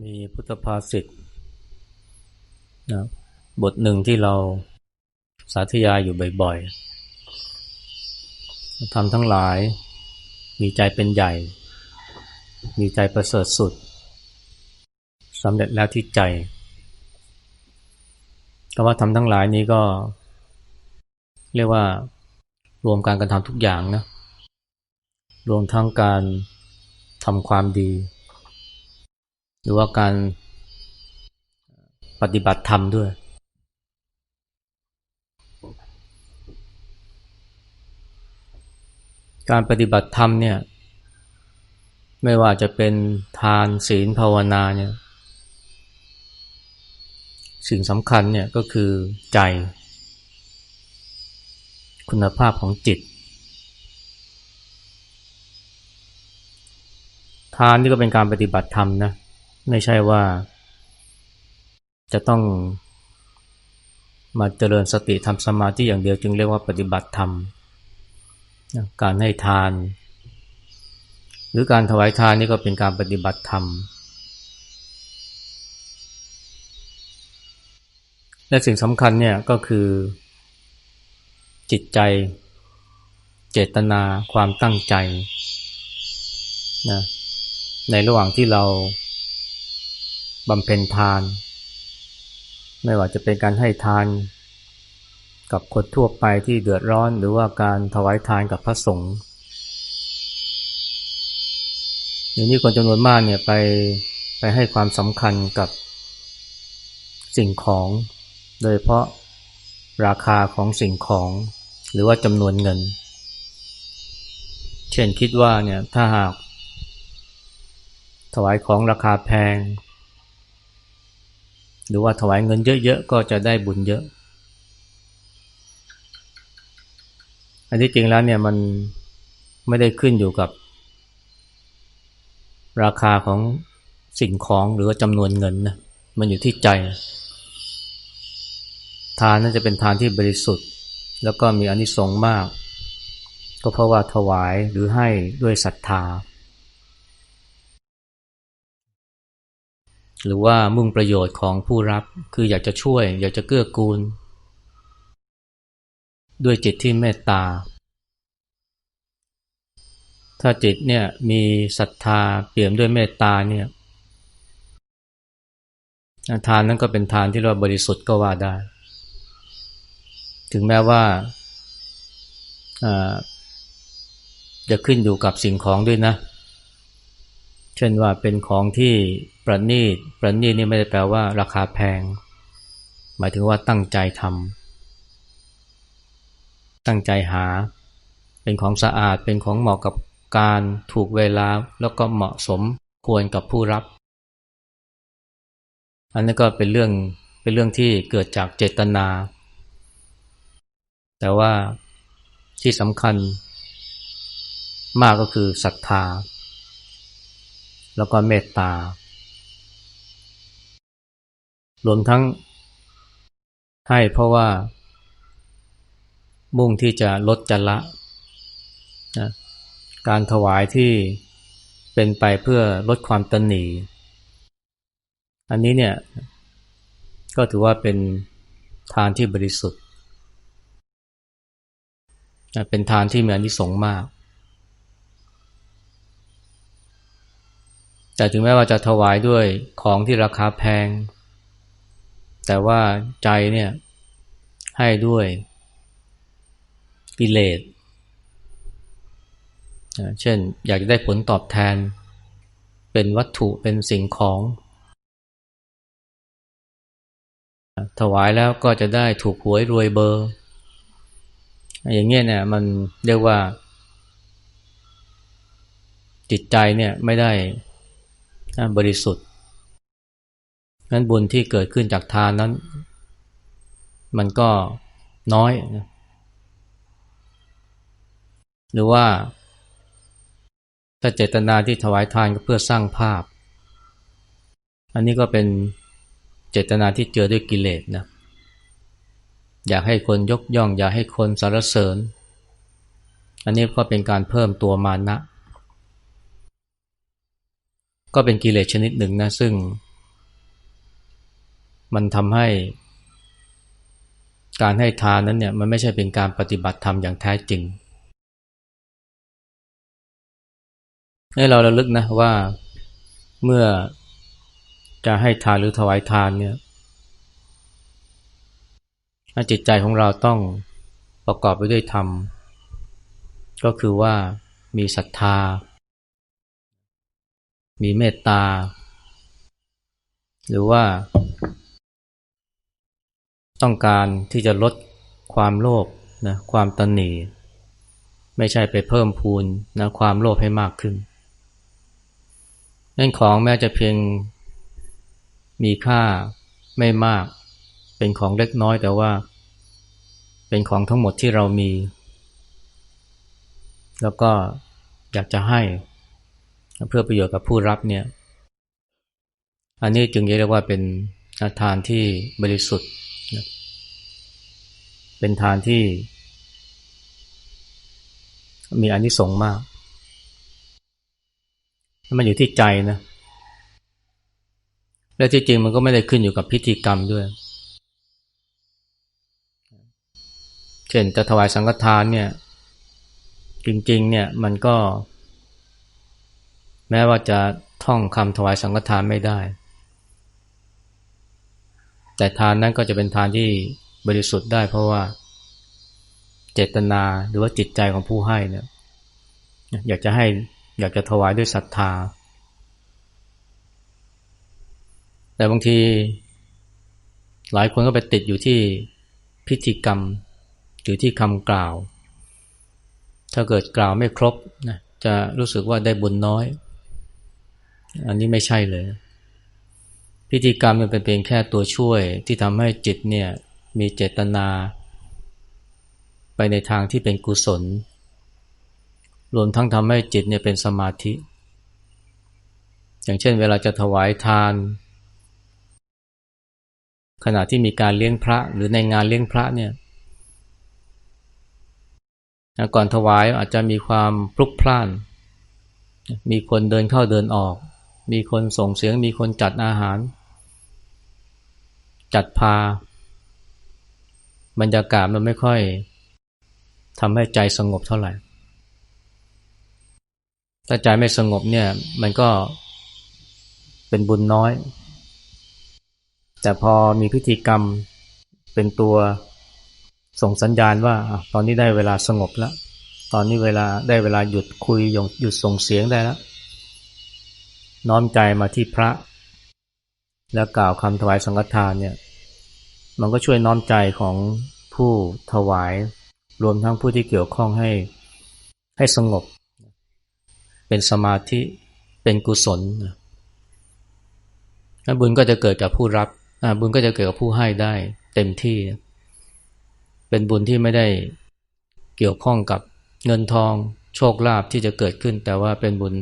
มีพุทธภาษิตนะบทหนึ่งที่เราสาธยายอยู่บ่อยๆทำทั้งหลาย มีใจเป็นใหญ่ มีใจประเสริฐสุดสำเร็จแล้วที่ใจคำว่าทำทั้งหลายนี้ก็ เรียกว่ารวมการกระทำทุกอย่างนะ รวมทั้งการทำความดี หรือว่าการปฏิบัติธรรมด้วย การปฏิบัติธรรมเนี่ย ไม่ว่าจะเป็นทานศีลภาวนาเนี่ย สิ่งสำคัญเนี่ยก็คือใจ คุณภาพของจิต ทานนี่ก็เป็นการปฏิบัติธรรมนะ ไม่ใช่ว่า จะต้องมาเจริญสติทำสมาธิอย่างเดียวจึงเรียกว่าปฏิบัติธรรม การให้ทาน หรือการถวายทานนี่ก็เป็นการปฏิบัติธรรม และสิ่งสำคัญเนี่ยก็คือ จิตใจ เจตนาความตั้งใจนะในระหว่างที่เรา บำเพ็ญทาน ไม่ว่าจะเป็นการให้ทาน กับคนทั่วไปที่เดือดร้อนหรือว่าการถวายทานกับพระสงฆ์อย่างนี้คนจำนวนมากเนี่ยไปไปให้ความสำคัญกับสิ่งของ โดยเพราะราคาของสิ่งของ หรือว่าจำนวนเงิน เช่นคิดว่าเนี่ยถ้าหากถวายของราคาแพง หรือว่าถวายเงินเยอะๆก็จะได้บุญเยอะ อันที่จริงแล้วเนี่ยมันไม่ได้ขึ้นอยู่กับ ราคาของสิ่งของหรือว่าจำนวนเงินนะมันอยู่ที่ใจ ทานน่าจะเป็นทานที่บริสุทธิ์ แล้วก็มีอนิสงส์มาก ก็เพราะว่าถวายหรือให้ด้วยศรัทธา หรือว่ามุ่งประโยชน์ของผู้รับคืออยากจะช่วย อยากจะเกื้อกูล ด้วยจิตที่เมตตา ถ้าจิตเนี่ยมีศรัทธาเปี่ยมด้วยเมตตาเนี่ยทานนั้นก็เป็นทานที่เราบริสุทธิ์ก็ว่าได้ ถึงแม้ว่าจะขึ้นอยู่กับสิ่งของด้วยนะเช่นว่าเป็นของที่ประณีต ประณีตนี่ไม่ได้แปลว่าราคาแพง หมายถึงว่าตั้งใจทำตั้งใจหา เป็นของสะอาดเป็นของเหมาะกับการถูกเวลาแล้วก็เหมาะสมควรกับผู้รับ อันนี้ก็เป็นเรื่องเป็นเรื่องที่เกิดจากเจตนา แต่ว่าที่สำคัญมากก็คือศรัทธา แล้วก็เมตตารวมทั้งให้เพราะว่า มุ่งที่จะลดจะละนะการถวายที่เป็นไปเพื่อลดความตนหนี อันนี้เนี่ย ก็ถือว่าเป็นทานที่บริสุทธิ์ เป็นทานที่มีอนิสงส์มาก แต่ถึงแม้ว่าจะถวายด้วยของที่ราคาแพง แต่ว่าใจเนี่ยให้ด้วยกิเลสเช่นอยากจะได้ผลตอบแทน เป็นวัตถุเป็นสิ่งของ ถวายแล้วก็จะได้ถูกหวยรวยเบอร์ อย่างเงี้ยเนี่ยมันเรียกว่า จิตใจเนี่ยไม่ได้ บริสุทธิ์นั้นบุญที่เกิดขึ้นจากทานนั้น มันก็น้อยนะหรือว่าถ้าเจตนาที่ถวายทานก็เพื่อสร้างภาพ อันนี้ก็เป็นเจตนาที่เจอด้วยกิเลสนะอยากให้คนยกย่อง อยากให้คนสรรเสริญ อันนี้ก็เป็นการเพิ่มตัวมานะ ก็เป็นกิเลสชนิดหนึ่งนะซึ่ง มันทำให้ การให้ทานนั้นเนี่ยมันไม่ใช่เป็นการปฏิบัติธรรมอย่างแท้จริง ให้เราระลึกนะว่าเมื่อจะให้ทานหรือถวายทานเนี่ยจิตใจของเราต้องประกอบไปด้วยธรรม ก็คือว่ามีศรัทธา มีเมตตา หรือว่า ต้องการที่จะลดความโลภนะความตนหนีไม่ใช่ไปเพิ่มพูนนะความโลภให้มากขึ้นนั่นของแม้จะเพียงมีค่าไม่มาก เป็นของเล็กน้อยแต่ว่า เป็นของทั้งหมดที่เรามี แล้วก็อยากจะให้ เพื่อประโยชน์กับผู้รับเนี่ย อันนี้จึงเรียกว่าเป็นทานที่บริสุทธิ์ เป็นทานที่ มีอนิสงส์มาก มันอยู่ที่ใจนะ และที่จริงมันก็ไม่ได้ขึ้นอยู่กับพิธีกรรมด้วย เช่นจะถวายสังฆทานเนี่ย จริง ๆ เนี่ยมันก็ แม้ว่าจะท่องคำถวายสังฆทานไม่ได้ แต่ทานนั้นก็จะเป็นทานที่บริสุทธิ์ได้ เพราะว่าเจตนาหรือว่าจิตใจของผู้ให้เนี่ยอยากจะให้อยากจะถวายด้วยศรัทธา แต่บางทีหลายคนก็ไปติดอยู่ที่พิธีกรรมอยู่ที่คำกล่าว ถ้าเกิดกล่าวไม่ครบนะจะรู้สึกว่าได้บุญน้อย อันนี้ไม่ใช่เลย พิธีกรรมมันเป็นเพียงแค่ตัวช่วยที่ทำให้จิตเนี่ยมีเจตนา ไปในทางที่เป็นกุศล รวมทั้งทำให้จิตเนี่ยเป็นสมาธิ อย่างเช่น เวลาจะถวายทาน ขณะที่มีการเลี้ยงพระหรือในงานเลี้ยงพระเนี่ยก่อนถวายอาจจะมีความพลุกพล่าน มีคนเดินเข้าเดินออก มีคนส่งเสียงมีคนจัดอาหาร จัดพา บรรยากาศมันไม่ค่อยทำให้ใจสงบเท่าไหร่ ถ้าใจไม่สงบเนี่ยมันก็เป็นบุญน้อย แต่พอมีพิธีกรรมเป็นตัวส่งสัญญาณว่าตอนนี้ได้เวลาสงบแล้ว ตอนนี้เวลาได้เวลาหยุดคุยหยุดส่งเสียงได้แล้ว น้อมใจมาที่พระ แล้วกล่าวคำถวายสังฆทานเนี่ยมันก็ช่วยน้อมใจของผู้ถวาย รวมทั้งผู้ที่เกี่ยวข้องให้ให้สงบ เป็นสมาธิเป็นกุศลบุญก็จะเกิดกับผู้รับบุญก็จะเกิดกับผู้ให้ได้เต็มที่ เป็นบุญที่ไม่ได้เกี่ยวข้องกับเงินทองโชคลาภที่จะเกิดขึ้น แต่ว่าเป็นบุญ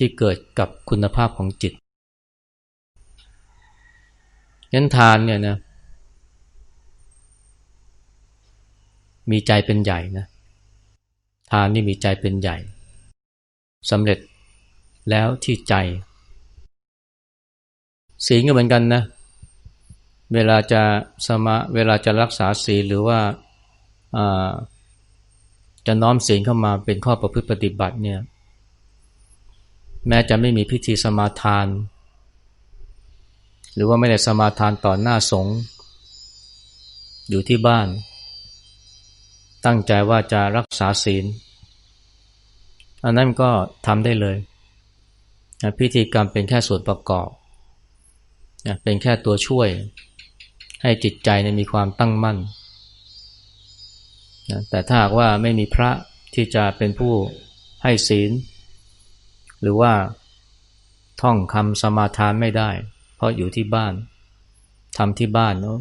ที่เกิดกับคุณภาพของจิตยันทานเนี่ยนะมีใจเป็นใหญ่นะทานนี่มีใจเป็นใหญ่สำเร็จแล้วที่ใจ ศีลก็เหมือนกันนะเวลาจะสมาเวลาจะรักษาศีลหรือว่าจะน้อมศีลเข้ามาเป็นข้อประพฤติปฏิบัติเนี่ย แม้จะไม่มีพิธีสมาทาน หรือว่าไม่ได้สมาทานต่อหน้าสงฆ์อยู่ที่บ้าน ตั้งใจว่าจะรักษาศีล อันนั้นก็ทำได้เลย พิธีกรรมเป็นแค่ส่วนประกอบ เป็นแค่ตัวช่วย ให้จิตใจมีความตั้งมั่น แต่ถ้าหากว่าไม่มีพระที่จะเป็นผู้ให้ศีล หรือว่าท่องคำสมาทานไม่ได้ เพราะอยู่ที่บ้านทำที่บ้านเนาะ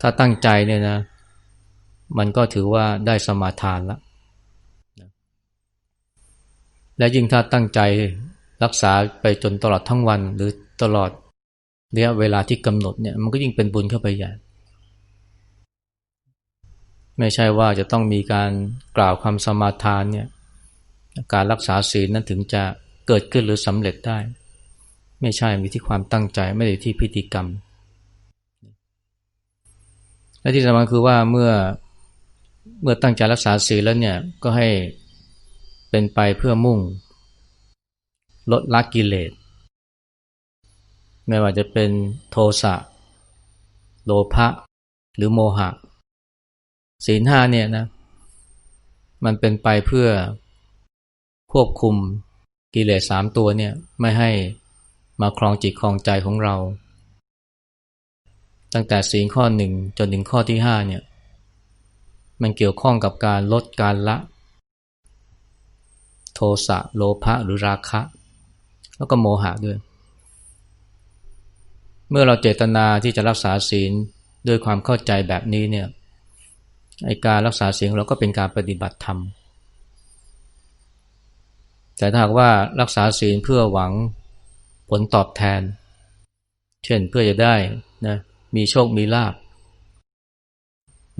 ถ้าตั้งใจเนี่ยนะ มันก็ถือว่าได้สมาทานแล้วและยิ่งถ้าตั้งใจรักษาไปจนตลอดทั้งวัน หรือตลอดระยะเวลาที่กำหนดเนี่ยมันก็ยิ่งเป็นบุญเข้าไปใหญ่ไม่ใช่ว่าจะต้องมีการกล่าวคำสมาทานเนี่ย การรักษาศีลนั้นถึงจะเกิดขึ้นหรือสำเร็จได้ ไม่ใช่มีที่ความตั้งใจไม่ได้ที่พิธีกรรม และที่สำคัญคือว่าเมื่อเมื่อตั้งใจรักษาศีลแล้วเนี่ยก็ให้เป็นไปเพื่อมุ่ง ลดละกิเลสไม่ว่าจะเป็นโทสะโลภะหรือโมหะ ศีลห้าเนี่ยนะมันเป็นไปเพื่อ ควบคุมกิเลสสามตัวเนี่ยไม่ให้มาครองจิตครองใจของเรา ตั้งแต่ศีข้อหนึ่งจนถึงข้อที่ห้าเนี่ยมันเกี่ยวข้องกับการลดการละ โทสะโลภะหรือราคะ แล้วก็โมหะด้วย เมื่อเราเจตนาที่จะรักษาศีลด้วยความเข้าใจแบบนี้เนี่ยไอการรักษาศีลเราก็เป็นการปฏิบัติธรรม แต่ถ้าหากว่ารักษาศีลเพื่อหวังผลตอบแทน เช่นเพื่อจะได้นะมีโชคมีลาภ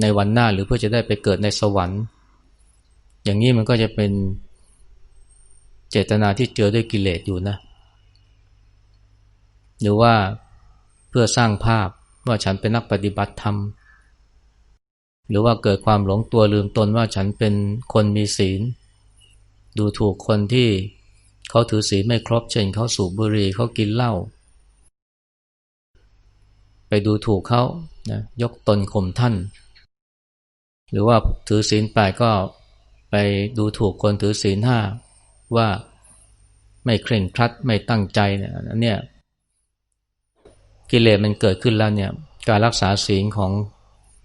ในวันหน้าหรือเพื่อจะได้ไปเกิดในสวรรค์ อย่างนี้มันก็จะเป็นเจตนาที่เจอด้วยกิเลสอยู่นะ หรือว่าเพื่อสร้างภาพว่าฉันเป็นนักปฏิบัติธรรม หรือว่าเกิดความหลงตัวลืมตนว่าฉันเป็นคนมีศีล ดูถูกคนที่เขาถือศีลไม่ครบเช่นเขาสูบบุหรี่เขากินเหล้าไปดูถูกเขานะยกตนข่มท่าน หรือว่าถือศีลแปดก็ไปดูถูกคนถือศีลห้าว่าไม่เคร่งครัดไม่ตั้งใจเนี่ยอันนี้กิเลสมันเกิดขึ้นแล้วเนี่ยการรักษาศีลของ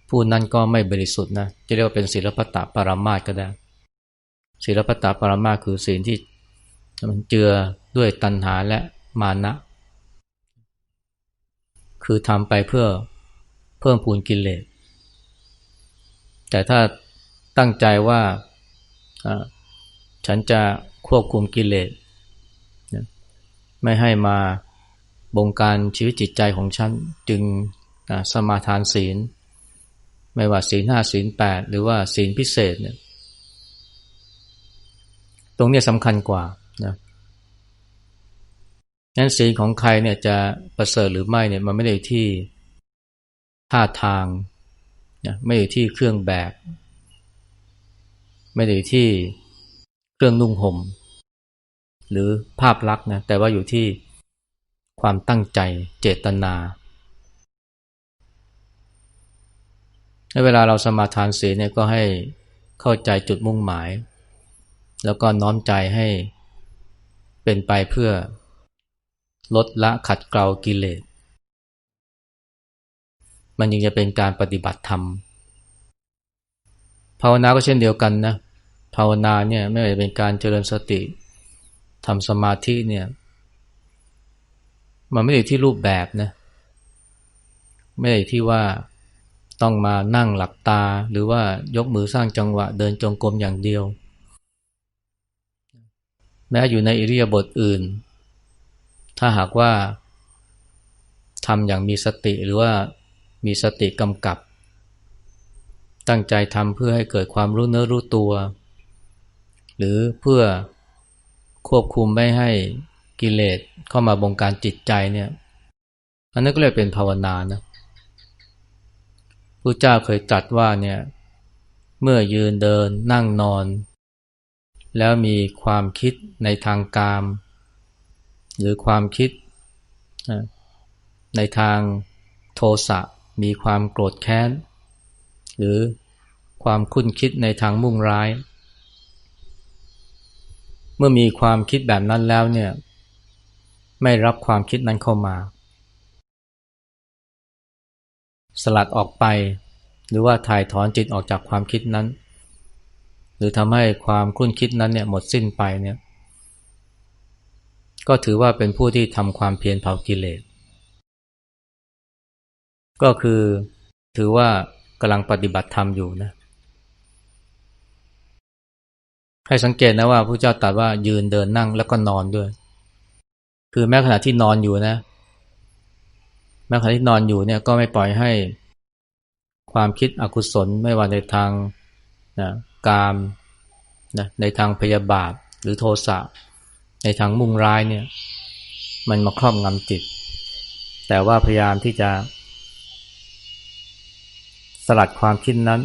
ผู้นั้นก็ไม่บริสุทธิ์นะจะเรียกว่าเป็นศีลปตะปรามาสก็ได้ ศีลปตะปรามาคือศีลที่มันเจือด้วยตัณหาและมานะ คือทำไปเพื่อเพิ่มพูนกิเลสแต่ถ้าตั้งใจว่าฉันจะควบคุมกิเลสไม่ให้มาบงการชีวิตจิตใจของฉัน จึงสมาทานศีล ไม่ว่าศีลห้าศีลแปดหรือว่าศีลพิเศษเนี่ย ตรงนี้สำคัญกว่านะนั้นศีลของใครเนี่ยจะประเสริฐหรือไม่เนี่ยมันไม่ได้ที่ท่าทางนะไม่อยู่ที่เครื่องแบบ ไม่ได้อยู่ที่เครื่องนุ่งหม่มหรือภาพลักษณ์นะแต่ว่าอยู่ที่ความตั้งใจเจตนาเวลาเราสมาทานศีลเนี่ยก็ให้เข้าใจจุดมุ่งหมาย แล้วก็น้อมใจให้เป็นไปเพื่อลดละขัดเกลากิเลส มันยังจะเป็นการปฏิบัติธรรม ภาวนาก็เช่นเดียวกันนะ ภาวนาเนี่ยไม่ว่าจะเป็นการเจริญสติทำสมาธิเนี่ย มันไม่ได้ที่รูปแบบนะ ไม่ได้ที่ว่าต้องมานั่งหลับตาหรือว่ายกมือสร้างจังหวะเดินจงกรมอย่างเดียว แม้อยู่ในอิริยาบถอื่น ถ้าหากว่าทำอย่างมีสติหรือว่ามีสติกำกับ ตั้งใจทำเพื่อให้เกิดความรู้เนื้อรู้ตัว หรือเพื่อควบคุมไม่ให้กิเลสเข้ามาบงการจิตใจเนี่ยอันนั้นก็เลยเป็นภาวนานะพระเจ้าเคยตรัสว่าเนี่ยเมื่อยืนเดินนั่งนอน แล้วมีความคิดในทางกาม หรือความคิดในทางโทสะมีความโกรธแค้น หรือความคุ้นคิดในทางมุ่งร้าย เมื่อมีความคิดแบบนั้นแล้วเนี่ยไม่รับความคิดนั้นเข้ามา สลัดออกไป หรือว่าถ่ายถอนจิตออกจากความคิดนั้น หรือทำให้ความคุ้นคิดนั้นเนี่ยหมดสิ้นไปเนี่ยก็ถือว่าเป็นผู้ที่ทำความเพียรเผากิเลส ก็คือถือว่ากำลังปฏิบัติธรรมอยู่นะ ให้สังเกตนะว่าพระเจ้าตรัสว่ายืนเดินนั่งแล้วก็นอนด้วย คือแม้ขณะที่นอนอยู่นะ แม้ขณะที่นอนอยู่เนี่ยก็ไม่ปล่อยให้ความคิดอกุศลไม่ว่าในทางนะ กามนะในทางพยาบาทหรือโทสะในทางมุ่งร้ายเนี่ยมันมาครอบงำจิต แต่ว่าพยายามที่จะ สลัดความคิดนั้น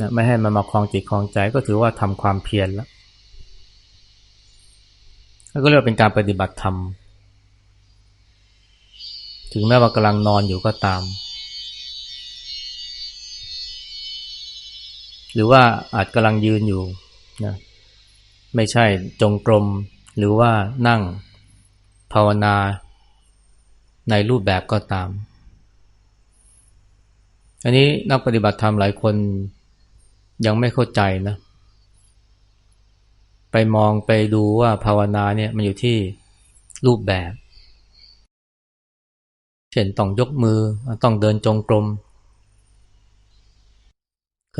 นะไม่ให้มันมาคลองจิตคลองใจก็ถือว่าทำความเพียรแล้วก็เรียกว่าเป็นการปฏิบัติธรรม ถึงแม้ว่ากำลังนอนอยู่ก็ตาม หรือว่าอาจกำลังยืนอยู่นะไม่ใช่จงกรม หรือว่านั่งภาวนาในรูปแบบก็ตาม อันนี้นักปฏิบัติธรรมหลายคนยังไม่เข้าใจนะ ไปมองไปดูว่าภาวนาเนี่ยมันอยู่ที่รูปแบบ เช่นต้องยกมือต้องเดินจงกรม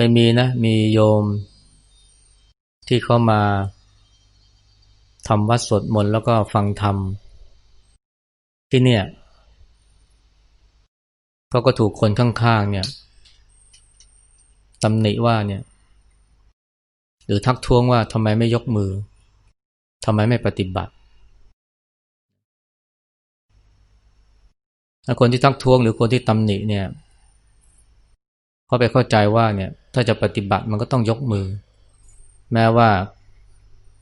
ยมีนะ มีโยม ที่เขามาทำวัดสวดมนต์แล้วก็ฟังธรรม ที่เนี่ยเขาก็ถูกคนข้างๆเนี่ยตำหนิว่าเนี่ย หรือทักท้วงว่าทำไมไม่ยกมือทำไมไม่ปฏิบัติคนที่ทักท้วงหรือคนที่ตำหนิเนี่ยเขาไปเข้าใจว่าเนี่ย ถ้าจะปฏิบัติมันก็ต้องยกมือ แม้ว่า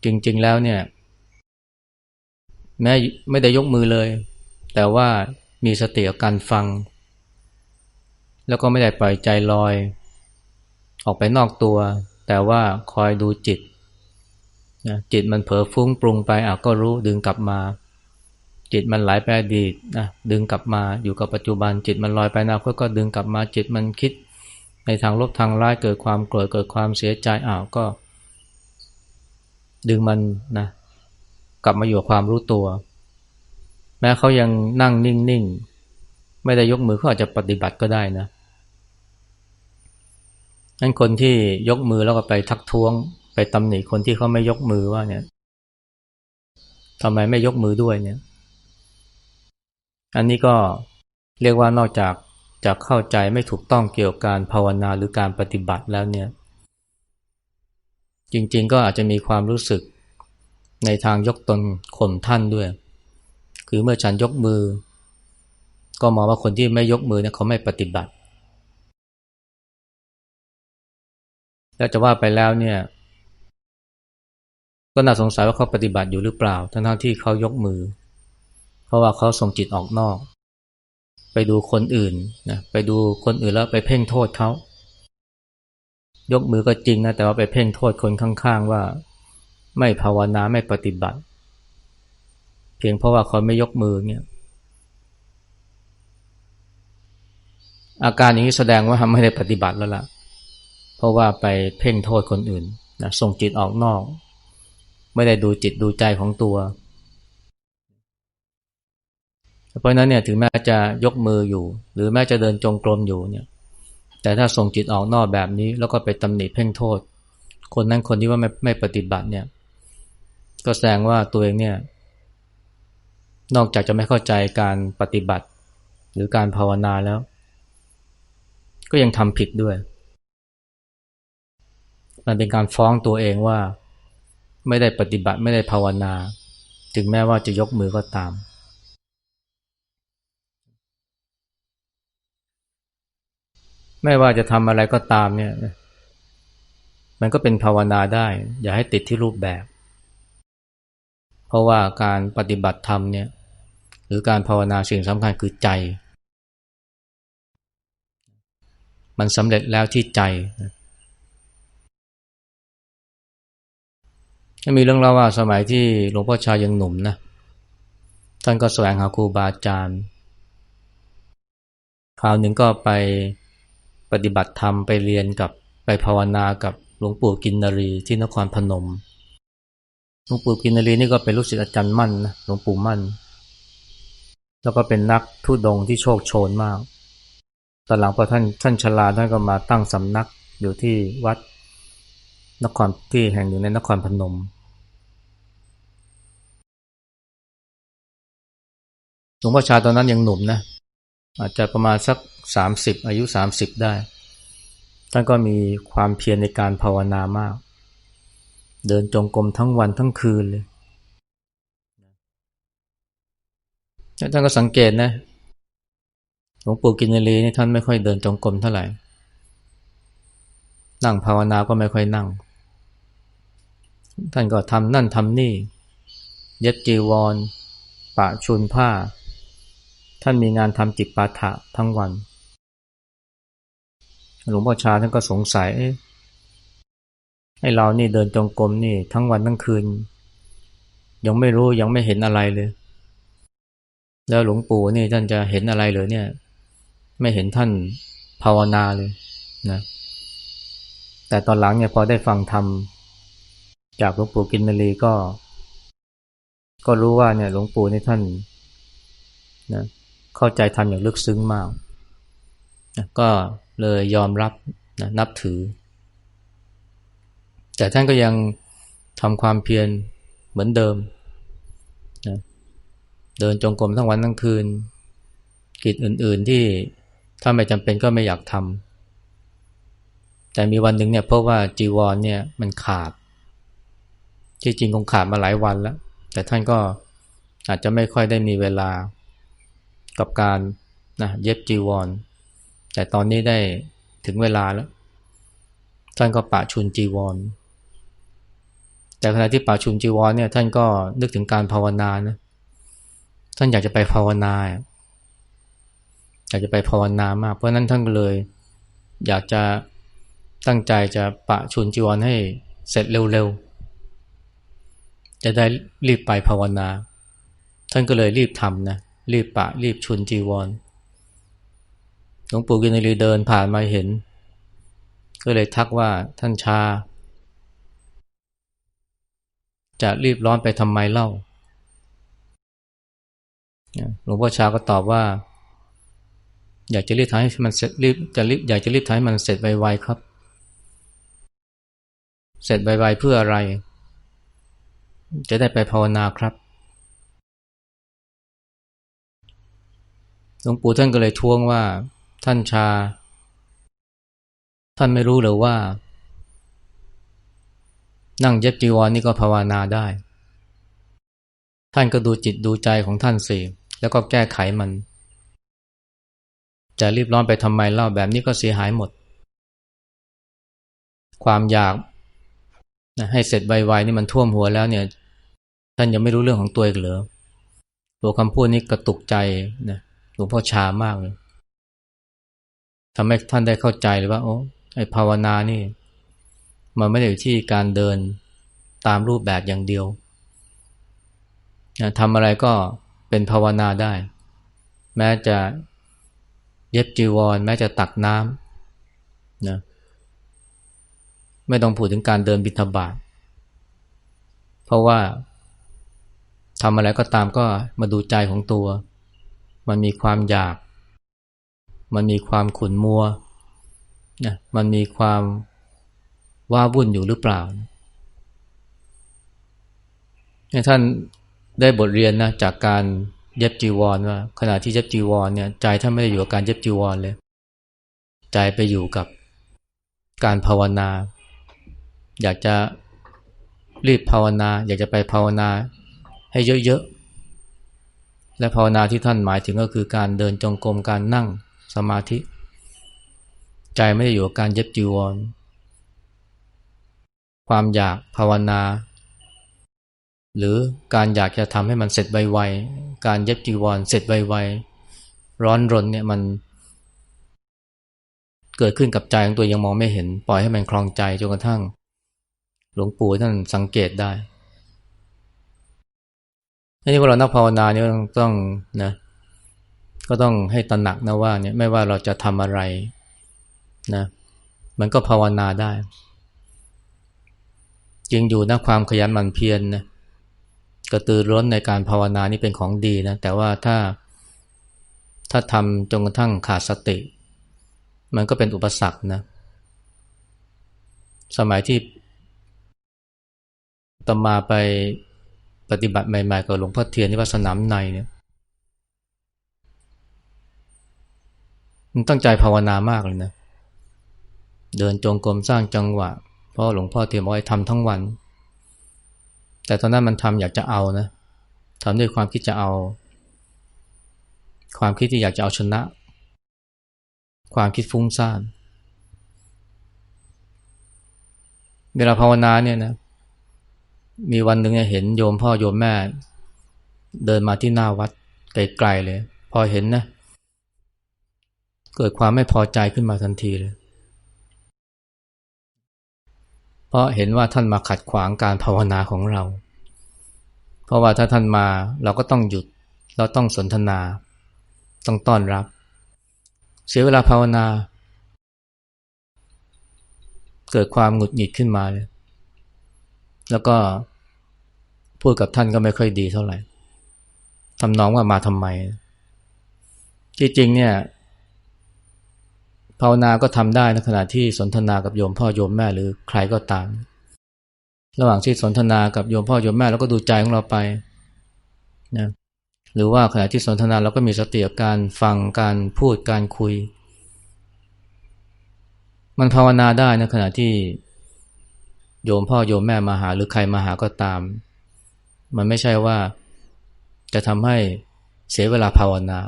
จริง ๆ แล้วเนี่ย แม้ไม่ได้ยกมือเลย แต่ว่ามีสติกับการฟัง แล้วก็ไม่ได้ปล่อยใจลอย ออกไปนอกตัว แต่ว่าคอยดูจิตนะจิตมันเผลอฟุ้งปรุงไปอะก็รู้ดึงกลับมา จิตมันไหลไปอดีตนะดึงกลับมาอยู่กับปัจจุบันจิตมันลอยไปอนาคตก็ดึงกลับมาจิตมันคิด ในทางลบทางร้ายเกิดความโกรธเกิดความเสียใจอ้าวก็ ดึงมันนะกลับมาอยู่ความรู้ตัว แม้เขายังนั่งนิ่งๆ ไม่ได้ยกมือเขาอาจจะปฏิบัติก็ได้นะนั้นคนที่ยกมือแล้วก็ไปทักท้วง ไปตำหนิคนที่เขาไม่ยกมือว่าเนี่ยทำไมไม่ยกมือด้วยเนี่ย อันนี้ก็เรียกว่านอกจาก จะเข้าใจไม่ถูกต้องเกี่ยวกับการภาวนาหรือการปฏิบัติแล้วเนี่ย จริงๆก็อาจจะมีความรู้สึกในทางยกตนข่มท่านด้วย คือเมื่อฉันยกมือ ก็มองว่าคนที่ไม่ยกมือเนี่ยเขาไม่ปฏิบัติ แล้วจะว่าไปแล้วเนี่ย ก็น่าสงสัยว่าเขาปฏิบัติอยู่หรือเปล่า ทั้งที่เขายกมือ เพราะว่าเขาส่งจิตออกนอก ไปดูคนอื่นนะไปดูคนอื่นแล้วไปเพ่งโทษเขายกมือก็จริงนะแต่ว่าไปเพ่งโทษคนข้างๆว่า ไม่ภาวนาไม่ปฏิบัติ เพียงเพราะว่าเขาไม่ยกมือเนี่ย อาการอย่างนี้แสดงว่าไม่ได้ปฏิบัติแล้วล่ะ เพราะว่าไปเพ่งโทษคนอื่นนะส่งจิตออกนอก ไม่ได้ดูจิตดูใจของตัว เพราะนั้นเนี่ยถึงแม้จะยกมืออยู่ หรือแม้จะเดินจงกรมอยู่เนี่ย แต่ถ้าส่งจิตออกนอกแบบนี้ แล้วก็ไปตำหนิเพ่งโทษ คนนั้นคนที่ว่าไม่ไม่ปฏิบัติเนี่ย ก็แสดงว่าตัวเองเนี่ย นอกจากจะไม่เข้าใจการปฏิบัติ หรือการภาวนาแล้ว ก็ยังทำผิดด้วย มันเป็นการฟ้องตัวเองว่า ไม่ได้ปฏิบัติไม่ได้ภาวนา ถึงแม้ว่าจะยกมือก็ตาม ไม่ว่าจะทำอะไรก็ตามเนี่ย มันก็เป็นภาวนาได้ อย่าให้ติดที่รูปแบบ เพราะว่าการปฏิบัติธรรมเนี่ย หรือการภาวนาสิ่งสำคัญคือใจ มันสำเร็จแล้วที่ใจมีเรื่องเล่าว่าสมัยที่หลวงพ่อชายยังหนุ่มนะท่านก็แสวงหาครูบาอาจารย์คราวหนึ่งก็ไป ปฏิบัติธรรมไปเรียนกับไปภาวนากับหลวงปู่กินนรีที่นครพนม หลวงปู่กินนรีนี่ก็เป็นลูกศิษย์อาจารย์มั่นนะหลวงปู่มั่น แล้วก็เป็นนักทุดงที่โชคโชนมากตอนหลังพอท่านท่านชลาท่านก็มาตั้งสำนักอยู่ที่วัดนครที่แห่งหนึ่งในนครพนมหลวงพ่อชาตอนนั้นยังหนุ่มนะ อาจจะประมาณสัก 30 อายุ 30 ได้ ท่านก็มีความเพียรในการภาวนามาก เดินจงกรมทั้งวันทั้งคืนเลยท่านก็สังเกตนะหลวงปู่กินเรีนี่ท่านไม่ค่อยเดินจงกรมเท่าไหร่ นั่งภาวนาก็ไม่ค่อยนั่ง ท่านก็ทำนั่นทำนี่ เย็บจีวร ปะชุนผ้า ท่านมีงานทำจิตปาถะทั้งวัน หลวงพ่อชาท่านก็สงสัยให้เรานี่เดินจงกรมนี่ทั้งวันทั้งคืน ยังไม่รู้ยังไม่เห็นอะไรเลย แล้วหลวงปู่นี่ท่านจะเห็นอะไรเลยเนี่ย ไม่เห็นท่านภาวนาเลยนะแต่ตอนหลังเนี่ยพอได้ฟังธรรมจากหลวงปู่กินนรีก็ ก็รู้ว่าเนี่ยหลวงปู่นี่ท่านนะ เข้าใจธรรมอย่างลึกซึ้งมากนะก็เลยยอมรับนะนับถือ แต่ท่านก็ยังทำความเพียรเหมือนเดิมนะเดินจงกรมทั้งวันทั้งคืน กิจอื่น ๆที่ถ้าไม่จำเป็นก็ไม่อยากทำแต่มีวันหนึ่งเนี่ยเพราะว่าจีวรเนี่ยมันขาด ที่จริงคงขาดมาหลายวันแล้ว แต่ท่านก็อาจจะไม่ค่อยได้มีเวลา กับการนะเย็บจีวร แต่ตอนนี้ได้ถึงเวลาแล้ว ท่านก็ปะชุนจีวร แต่ขณะที่ปะชุนจีวรเนี่ยท่านก็นึกถึงการภาวนานะท่านอยากจะไปภาวนาอยากจะไปภาวนามาก เพราะนั้นท่านก็เลย อยากจะตั้งใจจะปะชุนจีวรให้เสร็จเร็วๆ จะได้รีบไปภาวนา ท่านก็เลยรีบทำนะ รีบปะรีบชุนจีวรหลวงปู่กินรีเดินผ่านมาเห็น ก็เลยทักว่าท่านชา จะรีบร้อนไปทำไมเล่าหลวงพ่อชาก็ตอบว่า อยากจะรีบทำให้มันเสร็จรีบจะรีบอยากจะรีบทำให้มันเสร็จไวๆครับ เสร็จไวๆเพื่ออะไร จะได้ไปภาวนาครับ หลวงปู่ท่านก็เลยท้วงว่าท่านชา ท่านไม่รู้หรือว่า นั่งเย็บจีวรนนี่ก็ภาวนาได้ ท่านก็ดูจิตดูใจของท่านสิแล้วก็แก้ไขมัน จะรีบร้อนไปทำไมเล่าแบบนี้ก็เสียหายหมด ความอยากให้เสร็จไวๆนี่มันท่วมหัวแล้วเนี่ย ท่านยังไม่รู้เรื่องของตัวเอีกเหรอตัวคำพูดนี้กระตุกใจนะ หลวงพ่อชามากเลยทำให้ท่านได้เข้าใจเลยว่า โอ้ไอภาวนานี่ มันไม่ได้อยู่ที่การเดินตามรูปแบบอย่างเดียวนะทำอะไรก็เป็นภาวนาได้ แม้จะเย็บจีวร แม้จะตักน้ำนะไม่ต้องพูดถึงการเดินบิณฑบาตเพราะว่าทำอะไรก็ตามก็มาดูใจของตัว มันมีความอยาก มันมีความขุนมัวนะมันมีความว่าวุ่นอยู่หรือเปล่าท่านได้บทเรียนนะจากการเย็บจีวรว่าขณะที่เย็บจีวรเนี่ยใจท่านไม่ได้อยู่กับการเย็บจีวรเลย ใจไปอยู่กับการภาวนา อยากจะรีบภาวนา อยากจะไปภาวนาให้เยอะๆ และภาวนาที่ท่านหมายถึงก็คือการเดินจงกรมการนั่งสมาธิ ใจไม่ได้อยู่กับการเย็บจีวร ความอยากภาวนา หรือการอยากจะทำให้มันเสร็จไวๆการเย็บจีวรเสร็จไวๆร้อนรนเนี่ยมัน เกิดขึ้นกับใจของตัวยังมองไม่เห็น ปล่อยให้มันคลองใจจนกระทั่ง หลวงปู่ท่านสังเกตได้ นี่ว่าเรานักภาวนาเนี่ยต้องนะก็ต้องให้ตระหนักนะว่าเนี่ยไม่ว่าเราจะทำอะไรนะมันก็ภาวนาได้จึงอยู่นะความขยันหมั่นเพียรนนะกระตือร้นในการภาวนานี่เป็นของดีนะแต่ว่าถ้าถ้าทำจนกระทั่งขาดสติ มันก็เป็นอุปสรรคนะ สมัยที่ตมาไป ปฏิบัติใหม่ๆกับหลวงพ่อเทียนที่วัดสนามในเนี่ยมันตั้งใจภาวนามากเลยนะ เดินจงกรมสร้างจังหวะ เพราะหลวงพ่อเทียนบอกให้ทำทั้งวัน แต่ตอนนั้นมันทำอยากจะเอานะทำด้วยความคิดจะเอา ความคิดที่อยากจะเอาชนะ ความคิดฟุ้งซ่านเวลาภาวนาเนี่ยนะ มีวันหนึ่งเห็นโยมพ่อโยมแม่ เดินมาที่หน้าวัดไกลๆเลย พอเห็นนะเกิดความไม่พอใจขึ้นมาทันทีเลย เพราะเห็นว่าท่านมาขัดขวางการภาวนาของเรา เพราะว่าถ้าท่านมาเราก็ต้องหยุด เราต้องสนทนา ต้องต้อนรับ เสียเวลาภาวนา เกิดความหงุดหงิดขึ้นมาเลย แล้วก็พูดกับท่านก็ไม่ค่อยดีเท่าไหร่ทำน้องว่ามาทำไม ที่จริงเนี่ยภาวนาก็ทำได้ในขณะที่สนทนากับโยมพ่อโยมแม่หรือใครก็ตาม ระหว่างที่สนทนากับโยมพ่อโยมแม่เราก็ดูใจของเราไปนะหรือว่าขณะที่สนทนาเราก็มีสติกับการฟังการพูดการคุย มันภาวนาได้นะขณะที่ โยมพ่อโยมแม่มาหาหรือใครมาหาก็ตาม มันไม่ใช่ว่าจะทำให้เสียเวลาภาวนา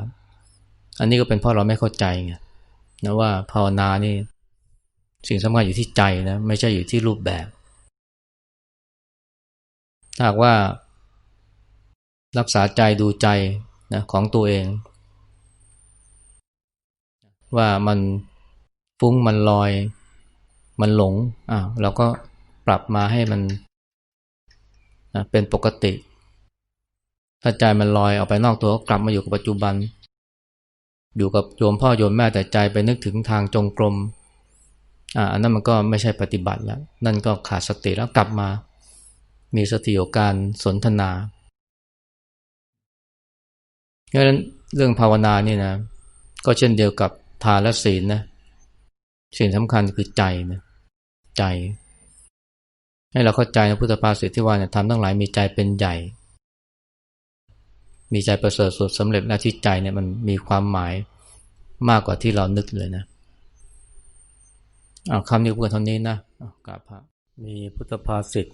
อันนี้ก็เป็นเพราะเราไม่เข้าใจไงนะว่าภาวนานี่สิ่งสำคัญอยู่ที่ใจนะไม่ใช่อยู่ที่รูปแบบถ้าหากว่า รักษาใจดูใจนะของตัวเอง ว่ามันฟุ้งมันลอย มันหลงอะเราก็ รับมาให้มันนะเป็นปกติ ถ้าใจมันลอยออกไปนอกตัวก็กลับมาอยู่กับปัจจุบัน อยู่กับโยมพ่อโยมแม่แต่ใจไปนึกถึงทางจงกรมอ่าอันนั้นมันก็ไม่ใช่ปฏิบัติแล้ว นั่นก็ขาดสติแล้วกลับมา มีสติกับการสนทนาเพราะฉะนั้นเรื่องภาวนานี่นะ ก็เช่นเดียวกับทานและศีลนะสิ่งสำคัญคือใจนะใจ ให้เราเข้าใจนะพุทธภาษิตที่ว่าเนี่ยทำทั้งหลายมีใจเป็นใหญ่ มีใจประเสริฐสุดสำเร็จและที่ใจเนี่ยมันมีความหมายมากกว่าที่เรานึกเลยนะเอาคำนี้พูดเท่านี้นะกราบพระมีพุทธภาษิต